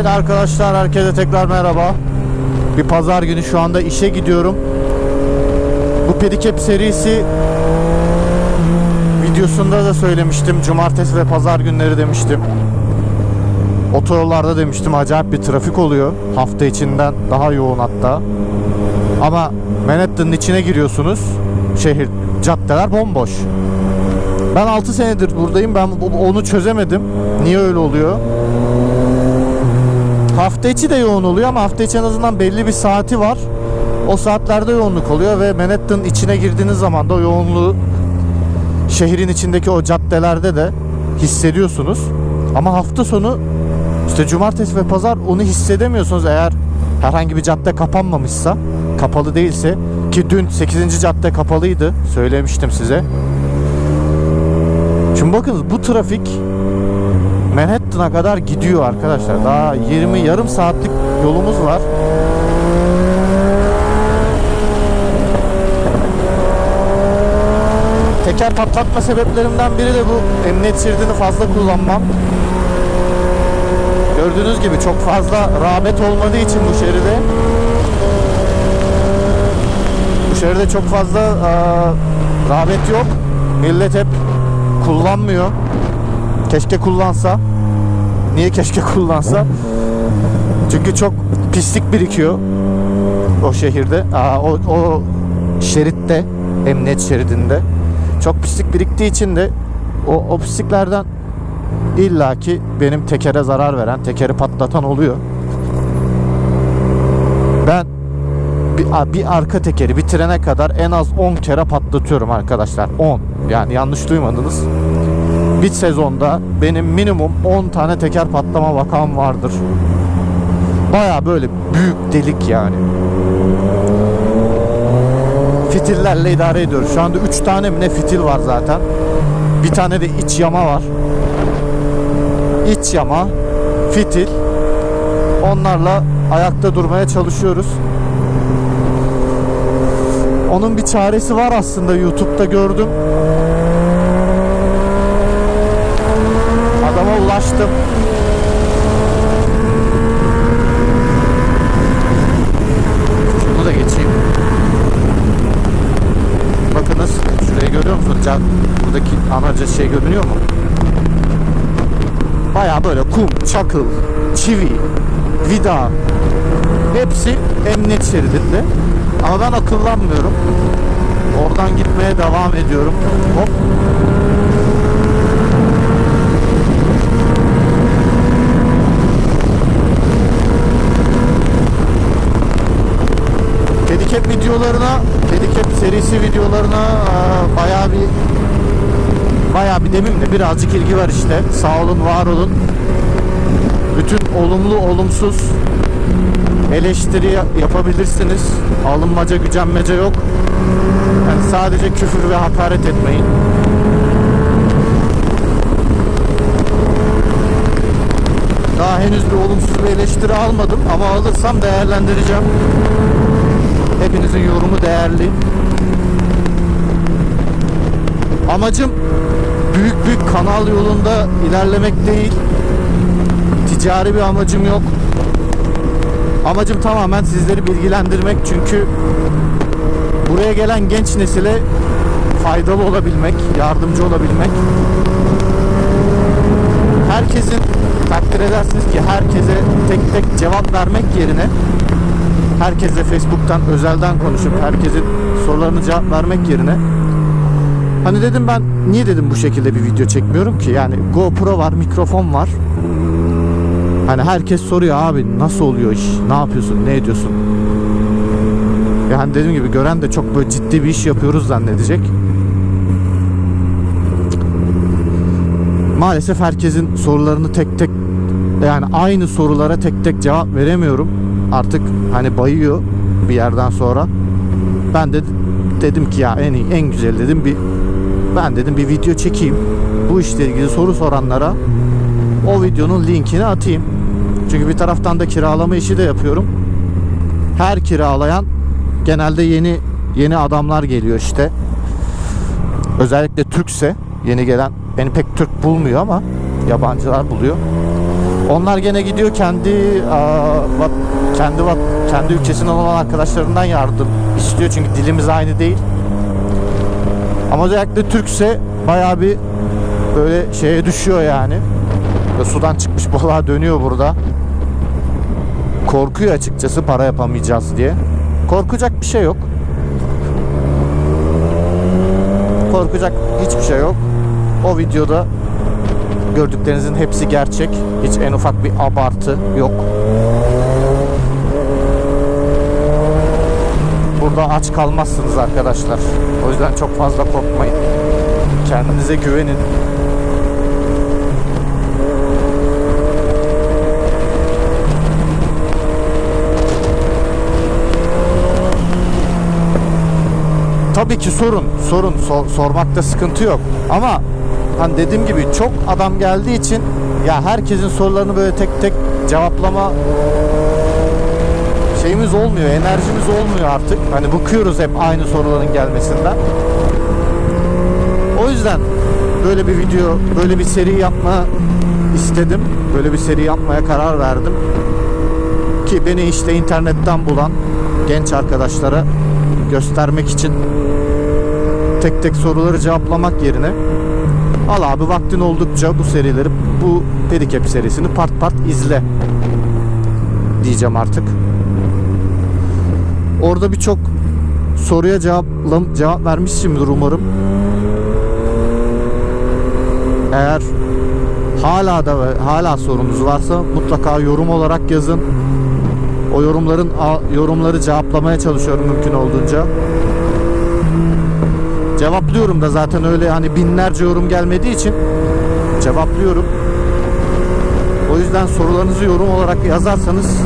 Evet arkadaşlar herkese tekrar merhaba. Bir pazar günü şu anda işe gidiyorum. Bu pedikep serisi videosunda da söylemiştim. Cumartesi ve pazar günleri demiştim. Otoyollarda demiştim acayip bir trafik oluyor. Hafta içinden daha yoğun hatta. Ama Manhattan'ın içine giriyorsunuz. Şehir, caddeler bomboş. Ben 6 senedir buradayım. Ben onu çözemedim. Niye öyle oluyor? Hafta içi de yoğun oluyor ama hafta içi en azından belli bir saati var. O saatlerde yoğunluk oluyor ve Manhattan içine girdiğiniz zaman da o yoğunluğu şehrin içindeki o caddelerde de hissediyorsunuz. Ama hafta sonu işte cumartesi ve pazar onu hissedemiyorsunuz eğer herhangi bir cadde kapanmamışsa, kapalı değilse ki dün 8. cadde kapalıydı söylemiştim size. Şimdi bakınız bu trafik Manhattan'a kadar gidiyor arkadaşlar. Daha 20 yarım saatlik yolumuz var. Teker patlatma sebeplerimden biri de bu emniyet şeridini fazla kullanmam. Gördüğünüz gibi çok fazla rağbet olmadığı için bu şeride bu şeride çok fazla aa, rağbet yok. Millet hep kullanmıyor. Keşke kullansa. Niye keşke kullansa? Çünkü çok pislik birikiyor o şehirde. Aa, o, o şeritte, emniyet şeridinde. Çok pislik biriktiği için de o, o pisliklerden illaki benim tekere zarar veren, tekeri patlatan oluyor. Ben bir, bir arka tekeri bitirene kadar en az 10 kere patlatıyorum arkadaşlar. 10. Yani yanlış duymadınız. Bir sezonda benim minimum 10 tane teker patlama vakam vardır. Baya böyle büyük delik yani. Fitillerle idare ediyoruz. Şu anda 3 tane mi ne fitil var zaten. Bir tane de iç yama var. İç yama, fitil. Onlarla ayakta durmaya çalışıyoruz. Onun bir çaresi var aslında YouTube'da gördüm. Ulaştım. Şunu da geçeyim. Bakınız şurayı görüyor musunuz? Can, buradaki anaca şey görünüyor mu? Baya böyle kum, çakıl, çivi, vida hepsi emniyet şeridinde. Ama ben akıllanmıyorum. Oradan gitmeye devam ediyorum. Hop. Pedicab videolarına, Pedicab serisi videolarına bayağı bir bayağı bir demeyeyim de birazcık ilgi var işte. Sağ olun, var olun. Bütün olumlu, olumsuz eleştiri ya- yapabilirsiniz. Alınmaca, gücenmece yok. Yani sadece küfür ve hakaret etmeyin. Daha henüz bir olumsuz bir eleştiri almadım ama alırsam değerlendireceğim. Hepinizin yorumu değerli. Amacım büyük bir kanal yolunda ilerlemek değil. Ticari bir amacım yok. Amacım tamamen sizleri bilgilendirmek çünkü buraya gelen genç nesile faydalı olabilmek, yardımcı olabilmek. Herkesin takdir edersiniz ki herkese tek tek cevap vermek yerine herkese Facebook'tan özelden konuşup herkesin sorularını cevap vermek yerine hani dedim ben niye dedim bu şekilde bir video çekmiyorum ki? Yani GoPro var mikrofon var. Hani herkes soruyor abi nasıl oluyor iş? Ne yapıyorsun? Ne ediyorsun? Yani dediğim gibi gören de çok böyle ciddi bir iş yapıyoruz zannedecek. Maalesef herkesin sorularını tek tek yani aynı sorulara tek tek cevap veremiyorum. Artık hani bayıyor bir yerden sonra. Ben de dedim ki ya en iyi, en güzel dedim bir ben dedim bir video çekeyim. Bu işle ilgili soru soranlara o videonun linkini atayım. Çünkü bir taraftan da kiralama işi de yapıyorum. Her kiralayan genelde yeni yeni adamlar geliyor işte. Özellikle Türkse yeni gelen beni pek Türk bulmuyor ama yabancılar buluyor. Onlar gene gidiyor kendi kendi kendi ülkesinden olan arkadaşlarından yardım istiyor çünkü dilimiz aynı değil. Ama özellikle Türkse bayağı bir böyle şeye düşüyor yani. Ve sudan çıkmış balığa dönüyor burada. Korkuyor açıkçası para yapamayacağız diye. Korkacak bir şey yok. Korkacak hiçbir şey yok. O videoda gördüklerinizin hepsi gerçek. Hiç en ufak bir abartı yok. Burada aç kalmazsınız arkadaşlar. O yüzden çok fazla korkmayın. Kendinize güvenin. Tabii ki sorun, sorun sor- sormakta sıkıntı yok. Ama hani dediğim gibi çok adam geldiği için ya herkesin sorularını böyle tek tek cevaplama şeyimiz olmuyor, enerjimiz olmuyor artık. Hani bıkıyoruz hep aynı soruların gelmesinden. O yüzden böyle bir video, böyle bir seri yapma istedim. Böyle bir seri yapmaya karar verdim. Ki beni işte internetten bulan genç arkadaşlara göstermek için tek tek soruları cevaplamak yerine al abi vaktin oldukça bu serileri bu pedicab serisini part part izle diyeceğim artık. Orada birçok soruya cevap, cevap vermişimdir umarım. Eğer hala da hala sorunuz varsa mutlaka yorum olarak yazın. O yorumların yorumları cevaplamaya çalışıyorum mümkün olduğunca. Cevaplıyorum da zaten öyle hani binlerce yorum gelmediği için cevaplıyorum. O yüzden sorularınızı yorum olarak yazarsanız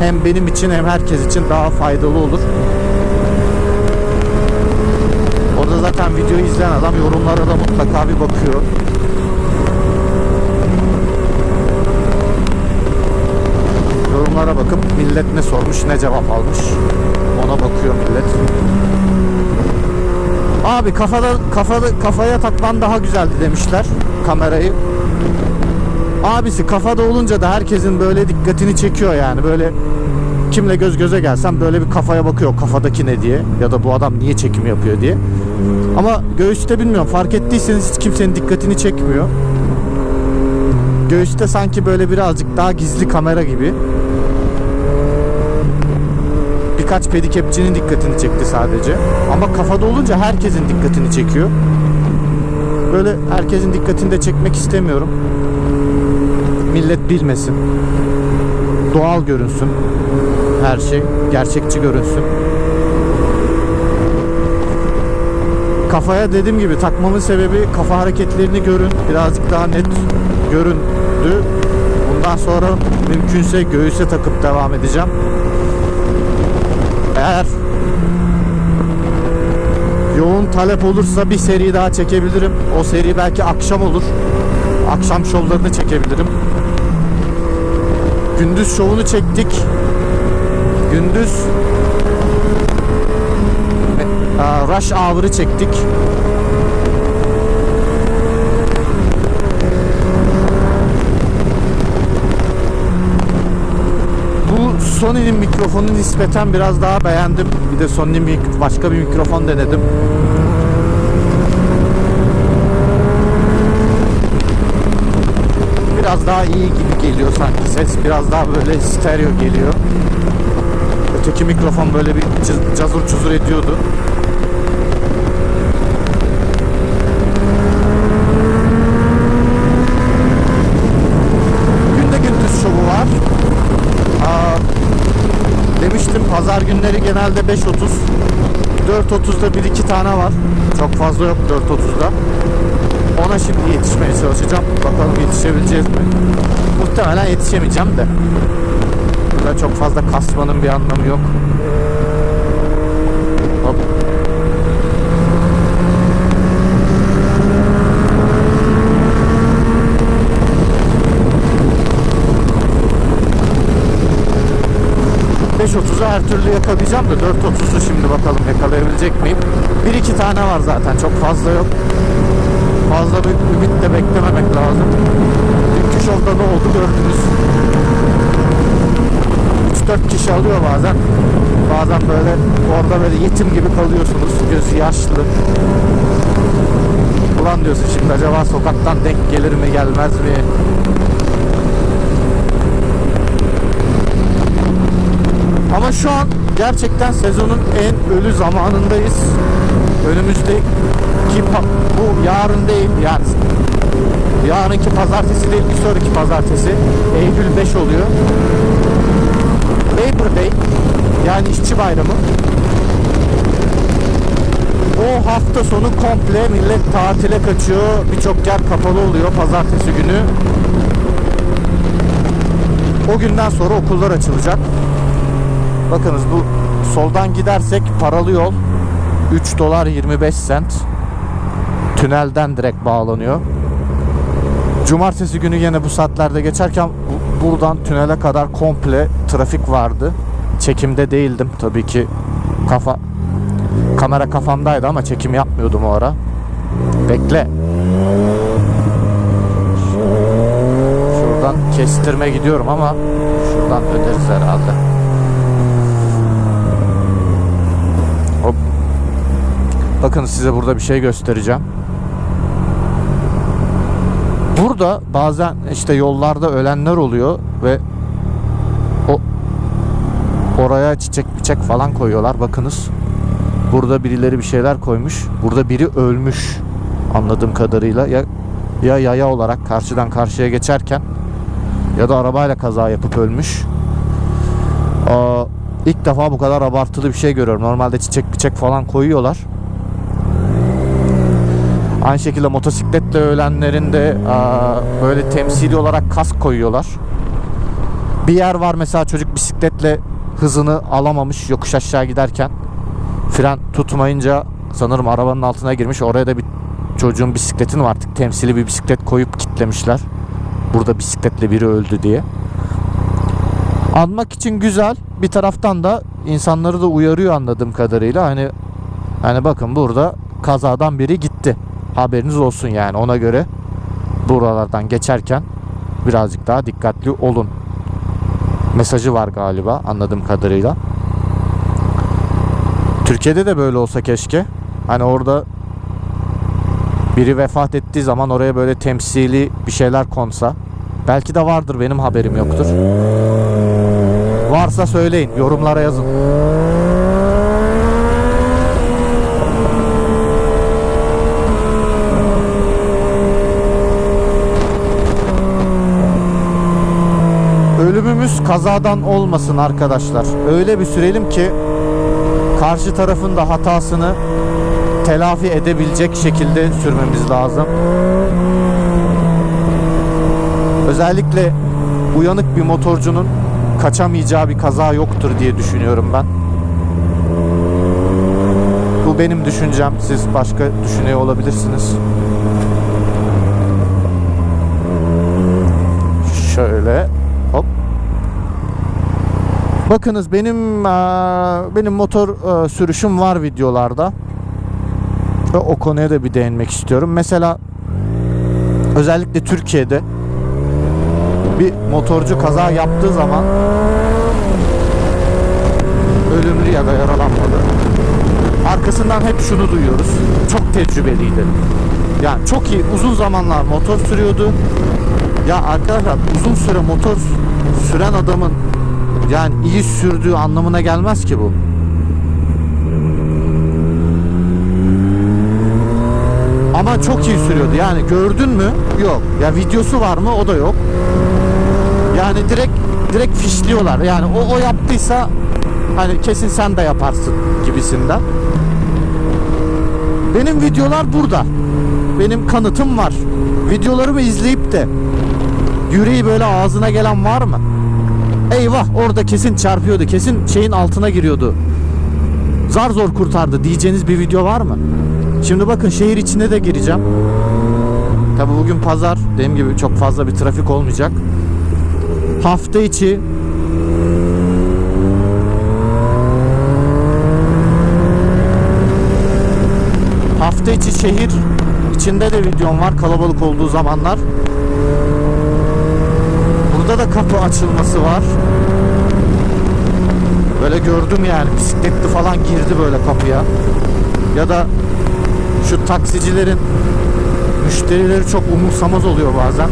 hem benim için hem herkes için daha faydalı olur. Orada zaten videoyu izleyen adam yorumlara da mutlaka bir bakıyor. Yorumlara bakıp millet ne sormuş ne cevap almış ona bakıyor millet. Abi kafada kafada kafaya takman daha güzeldi demişler kamerayı. Abisi kafada olunca da herkesin böyle dikkatini çekiyor yani böyle kimle göz göze gelsem böyle bir kafaya bakıyor kafadaki ne diye ya da bu adam niye çekim yapıyor diye. Ama göğüste bilmiyorum fark ettiyseniz hiç kimsenin dikkatini çekmiyor. Göğüste sanki böyle birazcık daha gizli kamera gibi. Birkaç pedikepçinin dikkatini çekti sadece. Ama kafada olunca herkesin dikkatini çekiyor. Böyle herkesin dikkatini de çekmek istemiyorum. Millet bilmesin. Doğal görünsün. Her şey gerçekçi görünsün. Kafaya dediğim gibi takmamın sebebi kafa hareketlerini görün. Birazcık daha net göründü. Bundan sonra mümkünse göğüse takıp devam edeceğim. Eğer yoğun talep olursa bir seri daha çekebilirim. O seri belki akşam olur. Akşam şovlarını çekebilirim. Gündüz şovunu çektik. Gündüz e, Rush Hour'ı çektik. Bu Sony'nin mikrofonunu nispeten biraz daha beğendim. Bir de Sony'nin başka bir mikrofon denedim. Biraz daha iyi gibi geliyor sanki ses. Biraz daha böyle stereo geliyor. Öteki mikrofon böyle bir cazur çuzur ediyordu. Günde gündüz şovu var. Aa, demiştim pazar genelde 5.30. 4.30'da bir iki tane var. Çok fazla yok 4.30'da. Ona şimdi yetişmeye çalışacağım. Bakalım yetişebileceğiz mi? Muhtemelen yetişemeyeceğim de. Burada çok fazla kasmanın bir anlamı yok. ...5.30'u her türlü yakalayacağım da 4.30'u şimdi bakalım yakalayabilecek miyim? Bir iki tane var zaten çok fazla yok. Fazla bir ümit de beklememek lazım. Dünkü yolda ne oldu gördünüz. 3-4 kişi alıyor bazen. Bazen böyle orada böyle yetim gibi kalıyorsunuz. Gözü yaşlı. Ulan diyorsun şimdi acaba sokaktan denk gelir mi gelmez mi? Ama şu an gerçekten sezonun en ölü zamanındayız. Önümüzdeki bu yarın değil yani yarınki pazartesi değil bir sonraki pazartesi Eylül 5 oluyor. Labor Day yani işçi bayramı. O hafta sonu komple millet tatile kaçıyor. Birçok yer kapalı oluyor pazartesi günü. O günden sonra okullar açılacak. Bakınız bu soldan gidersek paralı yol 3 dolar 25 sent. Tünelden direkt bağlanıyor. Cumartesi günü yine bu saatlerde geçerken bu- buradan tünele kadar komple trafik vardı. Çekimde değildim tabii ki. Kafa kamera kafamdaydı ama çekim yapmıyordum o ara. Bekle. Şuradan kestirme gidiyorum ama şuradan öderiz herhalde. Bakın size burada bir şey göstereceğim. Burada bazen işte yollarda ölenler oluyor ve o oraya çiçek çiçek falan koyuyorlar. Bakınız. Burada birileri bir şeyler koymuş. Burada biri ölmüş anladığım kadarıyla ya ya yaya olarak karşıdan karşıya geçerken ya da arabayla kaza yapıp ölmüş. Aa, ilk defa bu kadar abartılı bir şey görüyorum. Normalde çiçek çiçek falan koyuyorlar. Aynı şekilde motosikletle ölenlerin de böyle temsili olarak kask koyuyorlar. Bir yer var mesela çocuk bisikletle hızını alamamış yokuş aşağı giderken. Fren tutmayınca sanırım arabanın altına girmiş. Oraya da bir çocuğun bisikletini var artık temsili bir bisiklet koyup kitlemişler. Burada bisikletle biri öldü diye. Anmak için güzel. Bir taraftan da insanları da uyarıyor anladığım kadarıyla. Hani hani bakın burada kazadan biri gitti. Haberiniz olsun yani ona göre buralardan geçerken birazcık daha dikkatli olun. Mesajı var galiba anladığım kadarıyla. Türkiye'de de böyle olsa keşke. Hani orada biri vefat ettiği zaman oraya böyle temsili bir şeyler konsa. Belki de vardır benim haberim yoktur. Varsa söyleyin yorumlara yazın. Ölümümüz kazadan olmasın arkadaşlar. Öyle bir sürelim ki karşı tarafın da hatasını telafi edebilecek şekilde sürmemiz lazım. Özellikle uyanık bir motorcunun kaçamayacağı bir kaza yoktur diye düşünüyorum ben. Bu benim düşüncem. Siz başka düşünüyor olabilirsiniz. Şöyle. Bakınız benim eee, benim motor eee, sürüşüm var videolarda. Ve o konuya da bir değinmek istiyorum. Mesela özellikle Türkiye'de bir motorcu kaza yaptığı zaman ölümlü ya da yaralanmalı. Arkasından hep şunu duyuyoruz. Çok tecrübeliydi. Yani çok iyi uzun zamanlar motor sürüyordu. Ya arkadaşlar uzun süre motor süren adamın yani iyi sürdüğü anlamına gelmez ki bu. Ama çok iyi sürüyordu. Yani gördün mü? Yok. Ya videosu var mı? O da yok. Yani direkt direkt fişliyorlar. Yani o o yaptıysa hani kesin sen de yaparsın gibisinden. Benim videolar burada. Benim kanıtım var. Videolarımı izleyip de yüreği böyle ağzına gelen var mı? Eyvah orada kesin çarpıyordu. Kesin şeyin altına giriyordu. Zar zor kurtardı diyeceğiniz bir video var mı? Şimdi bakın şehir içine de gireceğim. Tabi bugün pazar. Dediğim gibi çok fazla bir trafik olmayacak. Hafta içi Hafta içi şehir içinde de videom var kalabalık olduğu zamanlar. Burada da kapı açılması var. Böyle gördüm yani bisikletli falan girdi böyle kapıya. Ya da şu taksicilerin müşterileri çok umursamaz oluyor bazen.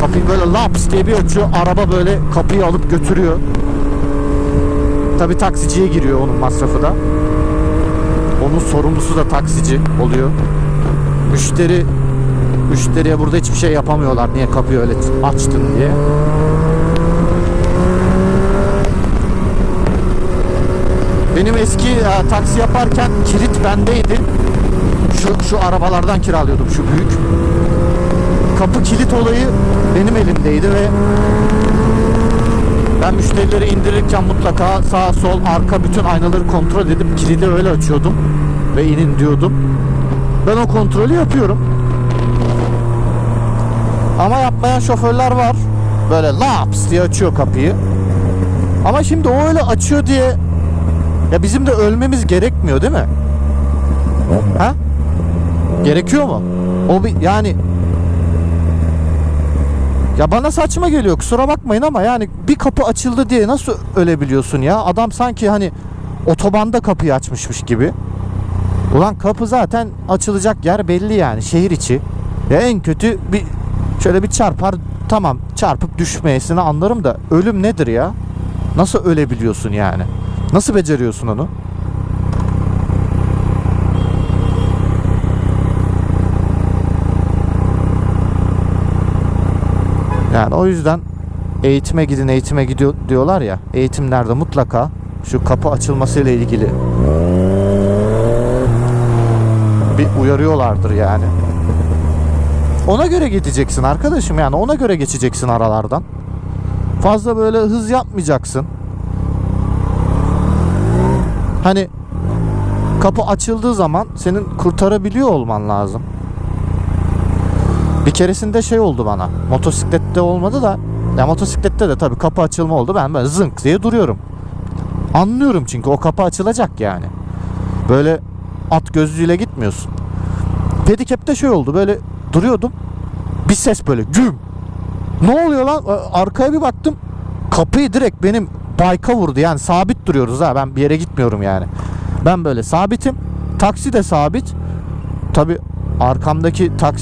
Kapıyı böyle laps diye bir açıyor. Araba böyle kapıyı alıp götürüyor. Tabi taksiciye giriyor onun masrafı da. Onun sorumlusu da taksici oluyor. Müşteri müşteriye burada hiçbir şey yapamıyorlar. Niye kapıyı öyle açtın diye. Benim eski e, taksi yaparken kilit bendeydi. Şu, şu arabalardan kiralıyordum şu büyük. Kapı kilit olayı benim elimdeydi ve ben müşterileri indirirken mutlaka sağ sol arka bütün aynaları kontrol edip kilidi öyle açıyordum ve inin diyordum. Ben o kontrolü yapıyorum. Ama yapmayan şoförler var. Böyle laps diye açıyor kapıyı. Ama şimdi o öyle açıyor diye ya bizim de ölmemiz gerekmiyor değil mi? Ha? Gerekiyor mu? O bir yani ya bana saçma geliyor kusura bakmayın ama yani bir kapı açıldı diye nasıl ölebiliyorsun ya? Adam sanki hani otobanda kapıyı açmışmış gibi. Ulan kapı zaten açılacak yer belli yani şehir içi. Ya en kötü bir şöyle bir çarpar tamam çarpıp düşmeyesini anlarım da ölüm nedir ya? Nasıl ölebiliyorsun yani? Nasıl beceriyorsun onu? Yani o yüzden eğitime gidin eğitime gidiyor diyorlar ya. Eğitimlerde mutlaka şu kapı açılmasıyla ilgili bir uyarıyorlardır yani. Ona göre gideceksin arkadaşım yani ona göre geçeceksin aralardan. Fazla böyle hız yapmayacaksın. Hani kapı açıldığı zaman senin kurtarabiliyor olman lazım. Bir keresinde şey oldu bana. Motosiklette olmadı da ya motosiklette de tabii kapı açılma oldu. Ben böyle zınk diye duruyorum. Anlıyorum çünkü o kapı açılacak yani. Böyle at gözlüğüyle gitmiyorsun. Pedikep'te şey oldu böyle duruyordum. Bir ses böyle güm. Ne oluyor lan? Arkaya bir baktım. Kapıyı direkt benim bayka vurdu. Yani sabit duruyoruz ha. Ben bir yere gitmiyorum yani. Ben böyle sabitim. Taksi de sabit. Tabi arkamdaki taksi